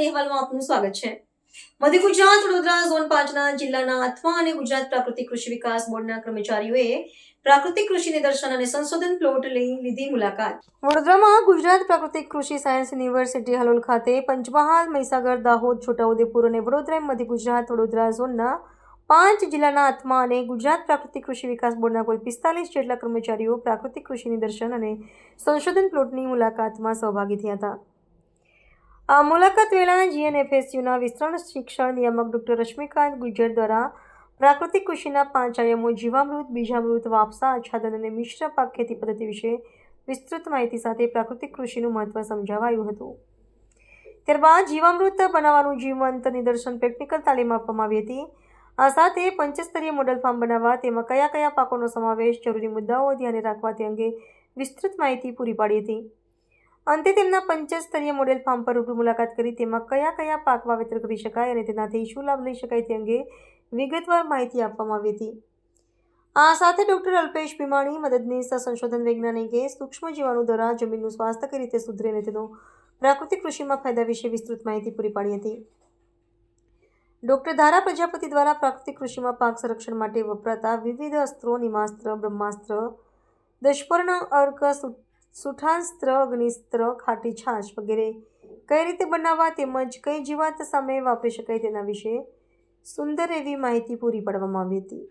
અહેવાલમાં આપનું સ્વાગત છે. મધ્ય ગુજરાત, વડોદરા, ઝોન પાંચના જિલ્લાના અથવા અને ગુજરાત પ્રાકૃતિક કૃષિ વિકાસ બોર્ડના કર્મચારીઓએ પ્રાકૃતિક કૃષિ નિદર્શન અને સંશોધન પ્લોટ લઈ લીધી મુલાકાત. વડોદરામાં ગુજરાત પ્રાકૃતિક કૃષિ સાયન્સ યુનિવર્સિટી હલોલ ખાતે પંચમહાલ, મહીસાગર, દાહોદ, છોટાઉદેપુર અને વડોદરા મધ્ય ગુજરાત, વડોદરા ઝોનના પાંચ જિલ્લાના આત્મા અને ગુજરાત પ્રાકૃતિક કૃષિ વિકાસ બોર્ડના કુલ પિસ્તાલીસ જેટલા કર્મચારીઓ પ્રાકૃતિક કૃષિ નિદર્શન અને સંશોધન પ્લોટની મુલાકાતમાં સહભાગી થયા હતા. આ મુલાકાત વેળા જીએનએફએસયુના વિસ્તરણ શિક્ષણ નિયામક ડોક્ટર રશ્મિકાંત ગુજર દ્વારા પ્રાકૃતિક કૃષિના પાંચ આયામો જીવામૃત, બીજામૃત, વાપસા, આચ્છાદન અને મિશ્ર પાક ખેતી પદ્ધતિ વિશે વિસ્તૃત માહિતી સાથે પ્રાકૃતિક કૃષિનું મહત્વ સમજાવાયું હતું. ત્યારબાદ જીવામૃત બનાવવાનું જીવંત નિદર્શન પ્રેક્ટિકલ તાલીમ આપવામાં આવી હતી. આ સાથે પંચસ્તરીય મોડલ ફાર્મ બનાવવા તેમાં કયા કયા પાકોનો સમાવેશ, જરૂરી મુદ્દાઓ ધ્યાને રાખવા તે અંગે વિસ્તૃત માહિતી પૂરી પાડી હતી. અંતે તેમના પંચસ્તરીય મોડેલ ફાર્મ પર રૂબરૂ મુલાકાત કરી. તેમાં કયા કયા પાક વાવેતર કરી શકાય અને તેનાથી શું લાભ લઈ શકાય તે અંગે વિગતવાર માહિતી આપવામાં આવી હતી. આ સાથે ડોક્ટર અલ્પેશ ભીમાણી મદદનીશ સંશોધન વૈજ્ઞાનિકે સૂક્ષ્મ જીવાણુ દ્વારા જમીનનું સ્વાસ્થ્ય કઈ રીતે સુધરે અને તેનો પ્રાકૃતિક કૃષિમાં ફાયદા વિશે વિસ્તૃત માહિતી પૂરી પાડી હતી. ડોક્ટર ધારા પ્રજાપતિ દ્વારા પ્રાકૃતિક કૃષિમાં પાક સંરક્ષણ માટે વપરાતા વિવિધ અસ્ત્રો, નિમાસ્ત્ર, બ્રહ્માસ્ત્ર, દશપર્ણ, અર્ક સુઠાસ્ત્ર અગ્નિસ્ત્ર ખાટી છાશ વગેરે કઈ રીતે બનાવવા તેમજ કઈ જીવાત સામે વાપરી શકાય તેના વિશે સુંદર એવી માહિતી પૂરી પાડવામાં આવી હતી.